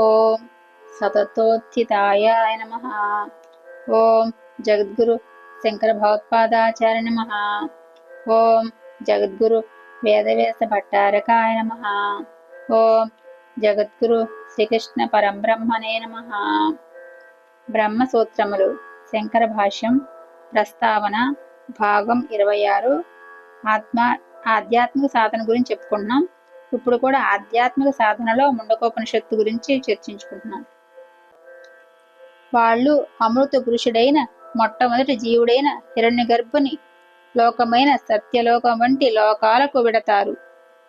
ఓం సతతోత్థితాయ నమ. ఓం జగద్గురు శంకర భగవత్పాదాచార్య నమ. ఓం జగద్గురు వేదవ్యాస భట్టారకాయ నమ. ఓం జగద్గురు శ్రీకృష్ణ పరంబ్రహ్మనే నమ. బ్రహ్మసూత్రములు శంకర భాష్యం ప్రస్తావన భాగం ఇరవై ఆరు. ఆత్మ ఆధ్యాత్మిక సాధన గురించి చెప్పుకుంటున్నాం. ఇప్పుడు కూడా ఆధ్యాత్మిక సాధనలో ముండకోపనిషత్తు గురించి చర్చించుకుంటున్నాం. వాళ్ళు అమృత పురుషుడైన మొట్టమొదటి జీవుడైన హిరణ్య గర్భుని లోకమైన సత్యలోకం వంటి లోకాలకు విడతారు.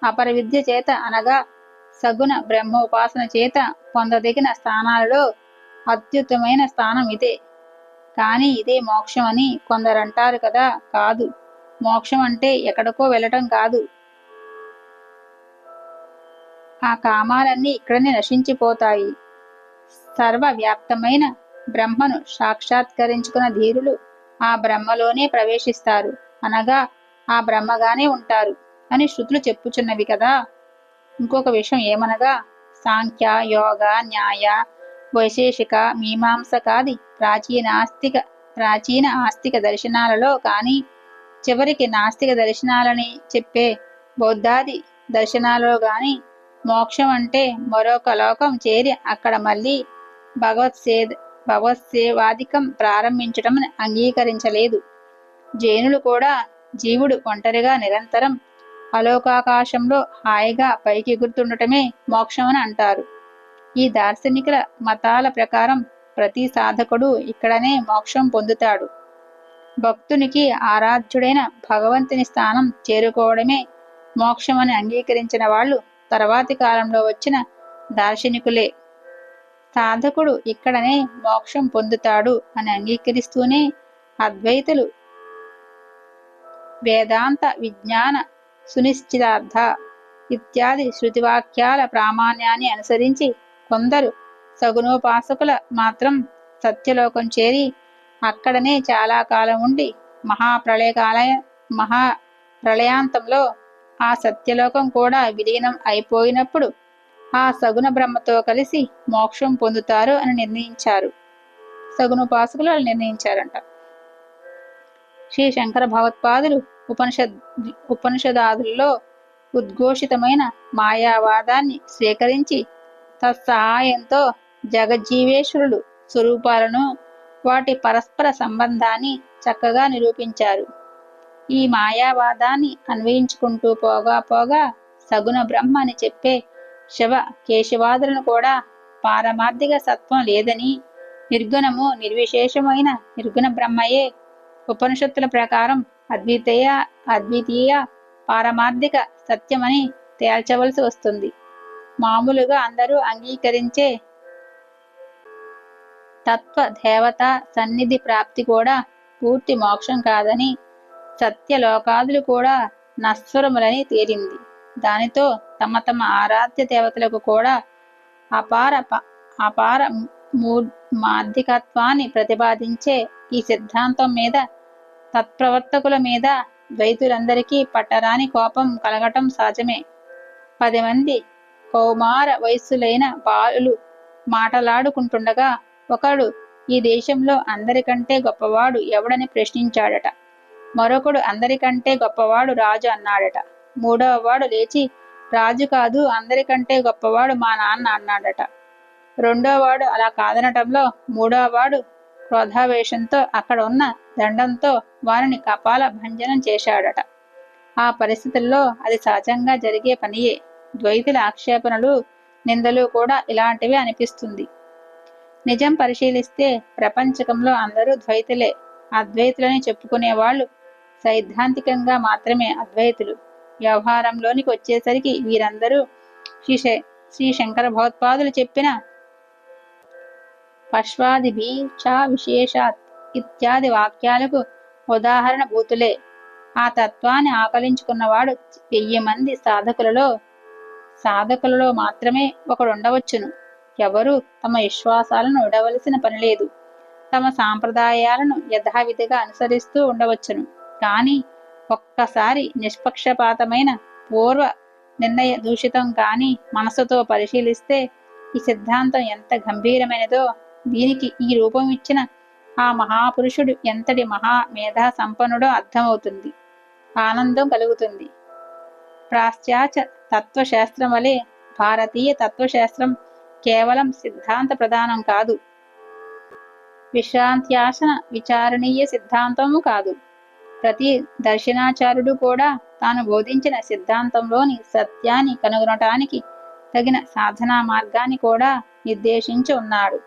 అపర విద్య చేత అనగా సగుణ బ్రహ్మోపాసన చేత పొందదగిన స్థానాలలో అత్యుత్తమైన స్థానం ఇదే. కానీ ఇదే మోక్షం అని కొందరు అంటారు కదా కాదు. మోక్షం అంటే ఎక్కడికో వెళ్ళటం కాదు. ఆ కామాలన్నీ ఇక్కడనే నశించిపోతాయి. సర్వవ్యాప్తమైన బ్రహ్మను సాక్షాత్కరించుకున్న ధీరులు ఆ బ్రహ్మలోనే ప్రవేశిస్తారు. అనగా ఆ బ్రహ్మగానే ఉంటారు అని శృతులు చెప్పుచున్నవి కదా. ఇంకొక విషయం ఏమనగా సాంఖ్య యోగ న్యాయ వైశేషిక మీమాంసకాది ప్రాచీన ఆస్తిక ప్రాచీన ఆస్తిక దర్శనాలలో కానీ చివరికి నాస్తిక దర్శనాలని చెప్పే బౌద్ధాది దర్శనాలలో కానీ మోక్షం అంటే మరొక లోకం చేరి అక్కడ మళ్ళీ భగవత్ సే భగవత్ సేవాధికం ప్రారంభించడం అంగీకరించలేదు. జైనులు కూడా జీవుడు ఒంటరిగా నిరంతరం అలోకాకాశంలో హాయిగా పైకి ఎగురుతుండటమే మోక్షమని అంటారు. ఈ దార్శనికుల మతాల ప్రకారం ప్రతి సాధకుడు ఇక్కడనే మోక్షం పొందుతాడు. భక్తునికి ఆరాధ్యుడైన భగవంతుని స్థానం చేరుకోవడమే మోక్షమని అంగీకరించిన వాళ్ళు తర్వాతి కాలంలో వచ్చిన దార్శనికులే. సాధకుడు ఇక్కడనే మోక్షం పొందుతాడు అని అంగీకరిస్తూనే అద్వైతులు వేదాంత విజ్ఞాన సునిశ్చితార్థ ఇత్యాది శృతివాక్యాల ప్రామాణ్యాన్ని అనుసరించి కొందరు సగుణోపాసకుల మాత్రం సత్యలోకం చేరి అక్కడనే చాలా కాలం ఉండి మహాప్రళయకాలయ మహా ప్రళయాంతంలో ఆ సత్యలోకం కూడా విలీనం అయిపోయినప్పుడు ఆ సగుణ బ్రహ్మతో కలిసి మోక్షం పొందుతారు అని నిర్ణయించారు. సగుణోపాసకులు వాళ్ళు నిర్ణయించారంట. శ్రీ శంకర భగవత్పాదులు ఉపనిషద్ ఉపనిషదాదుల్లో ఉద్ఘోషితమైన మాయావాదాన్ని స్వీకరించి తత్సహాయంతో జగజ్జీవేశ్వరులు స్వరూపాలను వాటి పరస్పర సంబంధాన్ని చక్కగా నిరూపించారు. ఈ మాయావాదాన్ని అన్వయించుకుంటూ పోగా పోగా సగుణ బ్రహ్మ అని చెప్పే శివ కేశవాదులను కూడా పారమార్థిక సత్వం లేదని నిర్గుణము నిర్విశేషమైన నిర్గుణ బ్రహ్మయే ఉపనిషత్తుల ప్రకారం అద్వితీయ అద్వితీయ పారమార్థిక సత్యమని తేల్చవలసి వస్తుంది. మామూలుగా అందరూ అంగీకరించే తత్వ దేవత సన్నిధి ప్రాప్తి కూడా పూర్తి మోక్షం కాదని సత్యలోకాదులు కూడా నశ్వరములని తేలింది. దానితో తమ తమ ఆరాధ్య దేవతలకు కూడా అపార ప- అపార మూ- మాధ్యకత్వాన్ని ప్రతిపాదించే ఈ సిద్ధాంతం మీద తత్ప్రవర్తకుల మీద ద్వైతులందరికీ పట్టరాని కోపం కలగటం సహజమే. పది మంది కౌమార వయస్సులైన బాలులు మాటలాడుకుంటుండగా ఒకడు ఈ దేశంలో అందరికంటే గొప్పవాడు ఎవడని ప్రశ్నించాడట. మరొకడు అందరికంటే గొప్పవాడు రాజు అన్నాడట. మూడవ వాడు లేచి రాజు కాదు అందరికంటే గొప్పవాడు మా నాన్న అన్నాడట. రెండో వాడు అలా కాదనటంలో మూడవ వాడు క్రోధావేశంతో అక్కడ ఉన్న దండంతో వారిని కపాల భంజనం చేశాడట. ఆ పరిస్థితుల్లో అది సహజంగా జరిగే పనియే. ద్వైతుల ఆక్షేపణలు నిందలు కూడా ఇలాంటివే అనిపిస్తుంది. నిజం పరిశీలిస్తే ప్రపంచకంలో అందరూ ద్వైతులే. అద్వైతులని చెప్పుకునే వాళ్ళు సైద్ధాంతికంగా మాత్రమే అద్వైతులు. వ్యవహారంలోనికి వచ్చేసరికి వీరందరూ శ్రీ శ్రీ శంకర భగవత్పాదులు చెప్పిన పశ్వాదిభి చ విశేషాత్ ఇత్యాది వాక్యాలకు ఉదాహరణ భూతులే ఆ తత్వాన్ని ఆకలించుకున్నవాడు వెయ్యి మంది సాధకులలో సాధకులలో మాత్రమే ఒకడుండవచ్చును. ఎవరూ ఎవరు తమ విశ్వాసాలను విడవలసిన పని లేదు. తమ సాంప్రదాయాలను యథావిధిగా అనుసరిస్తూ ఉండవచ్చును. కానీ ఒక్కసారి నిష్పక్షపాతమైన పూర్వ నిర్ణయ దూషితం కాని మనసుతో పరిశీలిస్తే ఈ సిద్ధాంతం ఎంత గంభీరమైనదో దీనికి ఈ రూపం ఇచ్చిన ఆ మహాపురుషుడు ఎంతటి మహా మేధా సంపన్నుడో అర్థమవుతుంది ఆనందం కలుగుతుంది. పాశ్చాత్య తత్వశాస్త్రం వలె భారతీయ తత్వశాస్త్రం కేవలం సిద్ధాంత ప్రధానం కాదు. విశ్రాంత్యాసన విచారణీయ సిద్ధాంతము కాదు. ప్రతి దర్శనాచారుడు కూడా తాను బోధించిన సిద్ధాంతంలోని సత్యాన్ని కనుగొనటానికి తగిన సాధనా మార్గాన్ని కూడా నిర్దేశించి ఉన్నాడు.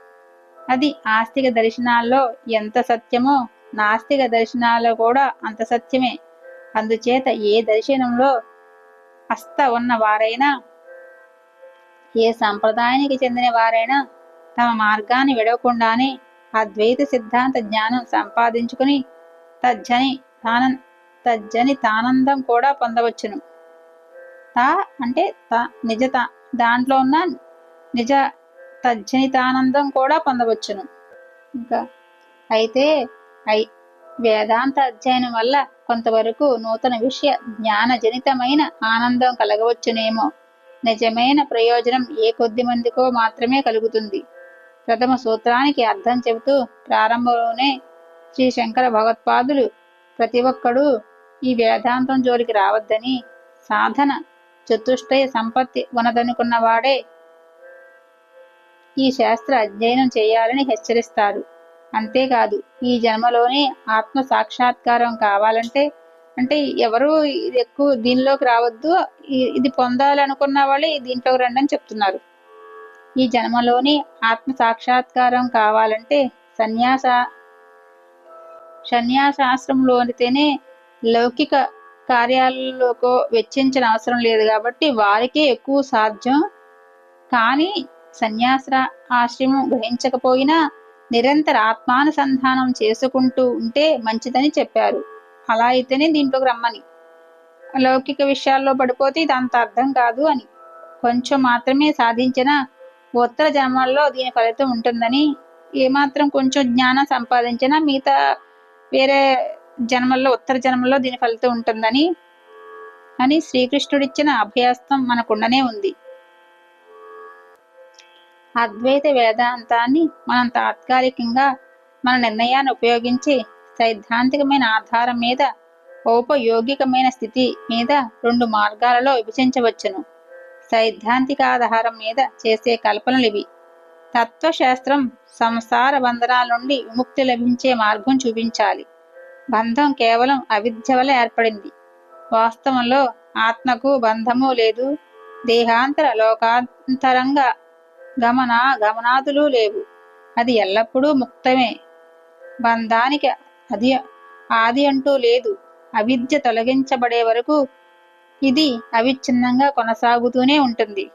అది ఆస్తిక దర్శనాల్లో ఎంత సత్యమో నాస్తిక దర్శనాల్లో కూడా అంత సత్యమే. అందుచేత ఏ దర్శనంలో అస్త ఉన్న వారైనా ఏ సంప్రదాయానికి చెందిన వారైనా తమ మార్గాన్ని విడవకుండానే అద్వైత సిద్ధాంత జ్ఞానం సంపాదించుకుని తజ్జని తాన తజ్జని తానందం కూడా పొందవచ్చును. తా అంటే త నిజత దాంట్లో ఉన్న నిజ తజ్జనితానందం కూడా పొందవచ్చును. ఇంకా అయితే ఐ వేదాంత అధ్యయనం వల్ల కొంతవరకు నూతన విషయ జ్ఞానజనితమైన ఆనందం కలగవచ్చునేమో. నిజమైన ప్రయోజనం ఏ కొద్ది మందికో మాత్రమే కలుగుతుంది. ప్రథమ సూత్రానికి అర్థం చెబుతూ ప్రారంభంలోనే శ్రీ శంకర భగవత్పాదులు ప్రతి ఒక్కడూ ఈ వేదాంతం జోలికి రావద్దని సాధన చతుష్టయ సంపత్తి ఉన్నదనుకున్నవాడే ఈ శాస్త్ర అధ్యయనం చేయాలని హెచ్చరిస్తారు. అంతేకాదు ఈ జన్మలోనే ఆత్మ సాక్షాత్కారం కావాలంటే అంటే ఎవరు ఇది ఎక్కువ దీనిలోకి రావద్దు ఇది పొందాలనుకున్న వాళ్ళే దీంట్లోకి రండి అని చెప్తున్నారు. ఈ జన్మలోని ఆత్మ సాక్షాత్కారం కావాలంటే సన్యాస సన్యాసాశ్రమంలోనితేనే లౌకిక కార్యాలలోకి వెచ్చించిన అవసరం లేదు కాబట్టి వారికే ఎక్కువ సాధ్యం. కానీ సన్యాస ఆశ్రమం గ్రహించకపోయినా నిరంతర ఆత్మానుసంధానం చేసుకుంటూ ఉంటే మంచిదని చెప్పారు. అలా అయితేనే దీంట్లోకి రమ్మని. లౌకిక విషయాల్లో పడిపోతే ఇదంత అర్థం కాదు అని. కొంచెం మాత్రమే సాధించిన ఉత్తర జన్మల్లో దీని ఫలితం ఉంటుందని. ఏమాత్రం కొంచెం జ్ఞానం సంపాదించినా మిగతా వేరే జన్మల్లో ఉత్తర జన్మల్లో దీని ఫలితం ఉంటుందని అని శ్రీకృష్ణుడిచ్చిన అభయాస్తం మనకుండనే ఉంది. అద్వైత వేదాంతాన్ని మనం తాత్కాలికంగా మన నిర్ణయాన్ని ఉపయోగించి సైద్ధాంతికమైన ఆధారం మీద ఔపయోగికమైన స్థితి మీద రెండు మార్గాలలో విభజించవచ్చును. సైద్ధాంతిక ఆధారం మీద చేసే కల్పనలు ఇవి తత్వశాస్త్రం సంసార బంధనాల నుండి విముక్తి లభించే మార్గం చూపించాలి. బంధం కేవలం అవిద్య వల్ల ఏర్పడింది. వాస్తవంలో ఆత్మకు బంధము లేదు. దేహాంతర లోకాంతరంగా గమన గమనాదులు లేవు. అది ఎల్లప్పుడూ ముక్తమే. బంధానికి అది ఆది అంటూ లేదు. అవిద్య తొలగించబడే వరకు ఇది అవిచ్ఛిన్నంగా కొనసాగుతూనే ఉంటుంది.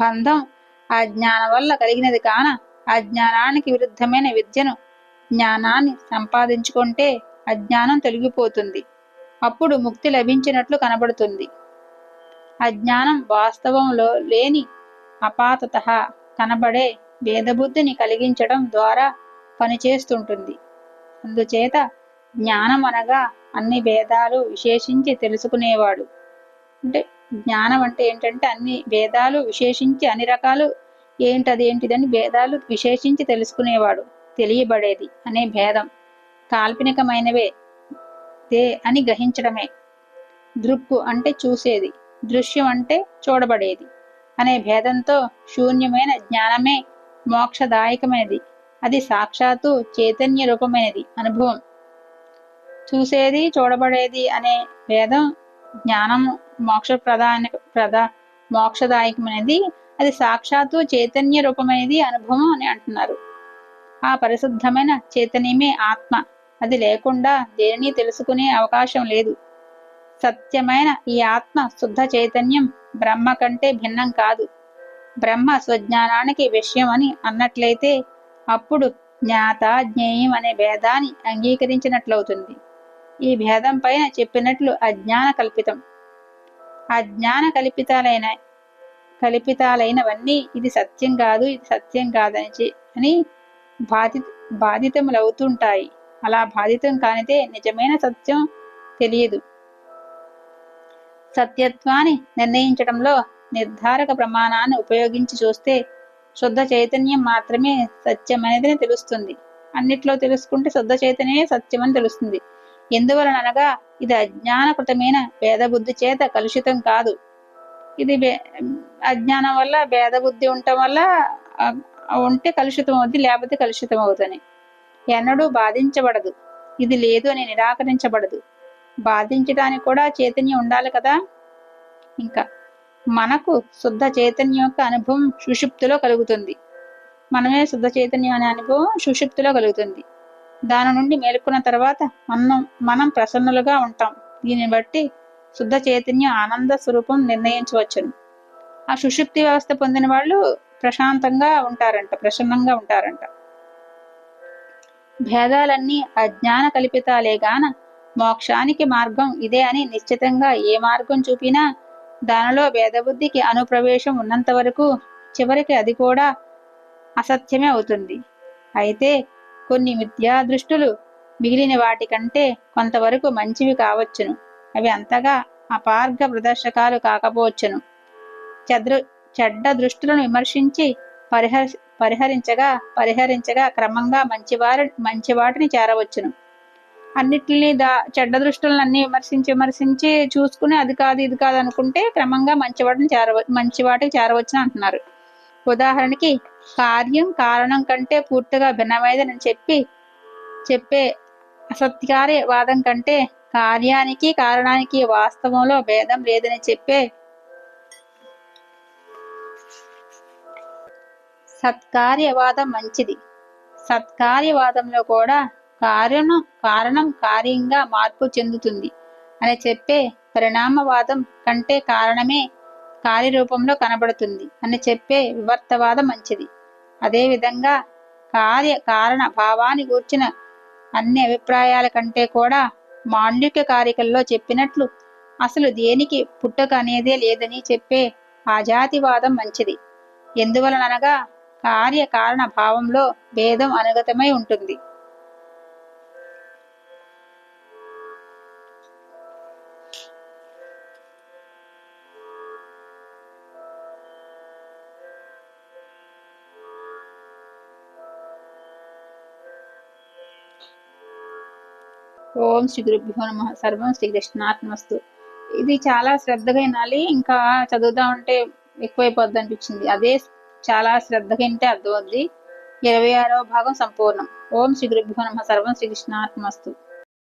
బంధం ఆ జ్ఞానం వల్ల కలిగినది కాన అజ్ఞానానికి విరుద్ధమైన విద్యను జ్ఞానాన్ని సంపాదించుకుంటే అజ్ఞానం తొలగిపోతుంది. అప్పుడు ముక్తి లభించినట్లు కనబడుతుంది. అజ్ఞానం వాస్తవంలో లేని అపాతత కనబడే భేదబుద్ధిని కలిగించడం ద్వారా పనిచేస్తుంటుంది. అందుచేత జ్ఞానం అనగా అన్ని భేదాలు విశేషించి తెలుసుకునేవాడు. అంటే జ్ఞానం అంటే ఏంటంటే అన్ని భేదాలు విశేషించి అన్ని రకాలు ఏంటది ఏంటిదని భేదాలు విశేషించి తెలుసుకునేవాడు తెలియబడేది అనే భేదం. కాల్పనికమైనవే తే అని గ్రహించడమే. దృక్కు అంటే చూసేది దృశ్యం అంటే చూడబడేది అనే భేదంతో శూన్యమైన జ్ఞానమే మోక్షదాయకమైనది. అది సాక్షాత్తు చైతన్య రూపమైనది అనుభవం. చూసేది చూడబడేది అనే భేదం జ్ఞానం మోక్ష ప్రధాన ప్రధా మోక్షదాయకమైనది అది సాక్షాత్తు చైతన్య రూపమైనది అనుభవం అని అంటున్నారు. ఆ పరిశుద్ధమైన చైతన్యమే ఆత్మ. అది లేకుండా దేనిని తెలుసుకునే అవకాశం లేదు. సత్యమైన ఈ ఆత్మ శుద్ధ చైతన్యం బ్రహ్మ కంటే భిన్నం కాదు. బ్రహ్మ స్వజ్ఞానానికి విషయం అని అన్నట్లయితే అప్పుడు జ్ఞాత జ్ఞేయం అనే భేదాన్ని అంగీకరించినట్లవుతుంది. ఈ భేదం పైన చెప్పినట్లు అజ్ఞాన కల్పితం. ఆ జ్ఞాన కల్పితాలైన కల్పితాలైనవన్నీ ఇది సత్యం కాదు ఇది సత్యం కాదని అని బాధి బాధితములవుతుంటాయి. అలా బాధితం కానితే నిజమైన సత్యం తెలియదు. సత్యత్వాన్ని నిర్ణయించడంలో నిర్ధారక ప్రమాణాన్ని ఉపయోగించి చూస్తే శుద్ధ చైతన్యం మాత్రమే సత్యం అనేది తెలుస్తుంది. అన్నిట్లో తెలుసుకుంటే శుద్ధ చైతన్యమే సత్యం అని తెలుస్తుంది. ఎందువలన అనగా ఇది అజ్ఞానకృతమైన భేద బుద్ధి చేత కలుషితం కాదు. ఇది అజ్ఞానం వల్ల భేద బుద్ధి ఉండటం వల్ల ఉంటే కలుషితం అవుద్ది లేకపోతే కలుషితం అవుతుంది ఎన్నడూ బాధించబడదు. ఇది లేదు అని నిరాకరించబడదు. బాధించడానికి కూడా చైతన్యం ఉండాలి కదా. ఇంకా మనకు శుద్ధ చైతన్యం యొక్క అనుభవం సుషుప్తిలో కలుగుతుంది. మనమే శుద్ధ చైతన్యం అనే అనుభవం సుషుప్తిలో కలుగుతుంది. దాని నుండి మేలుకున్న తర్వాత మనం మనం ప్రసన్నులుగా ఉంటాం. దీన్ని బట్టి శుద్ధ చైతన్యం ఆనంద స్వరూపం నిర్ణయించవచ్చును. ఆ సుషుప్తి వ్యవస్థ పొందిన వాళ్ళు ప్రశాంతంగా ఉంటారంట ప్రసన్నంగా ఉంటారంట. భేదాలన్నీ అజ్ఞాన కల్పితాలే గాన మోక్షానికి మార్గం ఇదే అని నిశ్చితంగా ఏ మార్గం చూపినా దానిలో భేదబుద్ధికి అనుప్రవేశం ఉన్నంత వరకు చివరికి అది కూడా అసత్యమే అవుతుంది. అయితే కొన్ని మిథ్యా దృష్టులు మిగిలిన వాటికంటే కొంతవరకు మంచివి కావచ్చును. అవి అంతగా అపార్గ ప్రదర్శకాలు కాకపోవచ్చును. చెద్ర చెడ్డ దృష్టులను విమర్శించి పరిహ పరిహరించగా పరిహరించగా క్రమంగా మంచివారి మంచివాటిని చేరవచ్చును. అన్నిటిని దా చెడ్డ దృష్టులను అన్ని విమర్శించి విమర్శించి చూసుకుని అది కాదు ఇది కాదు అనుకుంటే క్రమంగా మంచివాటిని చేరవ మంచివాటికి చేరవచ్చును అంటున్నారు. ఉదాహరణకి కార్యం కారణం కంటే పూర్తిగా భిన్నమైనదని చెప్పి చెప్పే అసత్కార్య వాదం కంటే కార్యానికి కారణానికి వాస్తవంలో భేదం లేదని చెప్పే సత్కార్యవాదం మంచిది. సత్కార్యవాదంలో కూడా కార్యను కారణం కార్యంగా మార్పు చెందుతుంది అని చెప్పే పరిణామవాదం కంటే కారణమే కార్యరూపంలో కనబడుతుంది అని చెప్పే వివర్తవాదం మంచిది. అదేవిధంగా కార్య కారణ భావాన్ని కూర్చిన అన్ని అభిప్రాయాల కంటే కూడా మాండ్యుక్య కారికల్లో చెప్పినట్లు అసలు దేనికి పుట్టక అనేదే లేదని చెప్పే ఆజాతివాదం మంచిది. ఎందువలనగా కార్య కారణ భావంలో భేదం అనుగతమై ఉంటుంది. ఓం శ్రీ గురుభ్యో నమ. సర్వం శ్రీ కృష్ణాత్మస్తు ఇది చాలా శ్రద్ధగా వినాలి. ఇంకా చదువుతా ఉంటే ఎక్కువైపోద్ది అనిపించింది. అదే చాలా శ్రద్ధగా వింటే అర్థమవుద్ది. ఇరవై ఆరవ భాగం సంపూర్ణం. ఓం శ్రీ గురుభ్యో నమ. సర్వం శ్రీ కృష్ణాత్మస్తు